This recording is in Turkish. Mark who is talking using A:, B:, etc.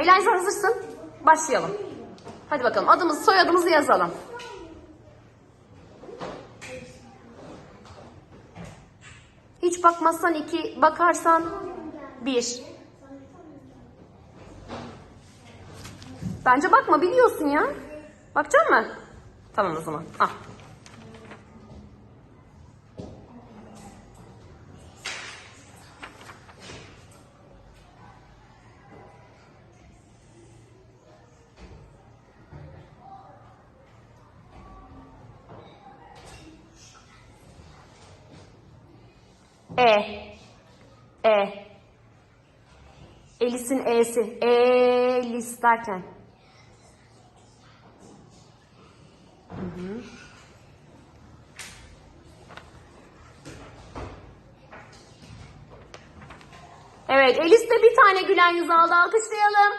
A: Eliza hazırsın. Başlayalım. Hadi bakalım adımızı soyadımızı yazalım. Hiç bakmazsan iki, bakarsan bir. Bence bakma biliyorsun ya. Bakacak mı? Tamam o zaman. Ah. E. E. Elis'in E'si. Elis derken. Hı hı. Evet, Elis de bir tane gülen yüz aldı. Alkışlayalım.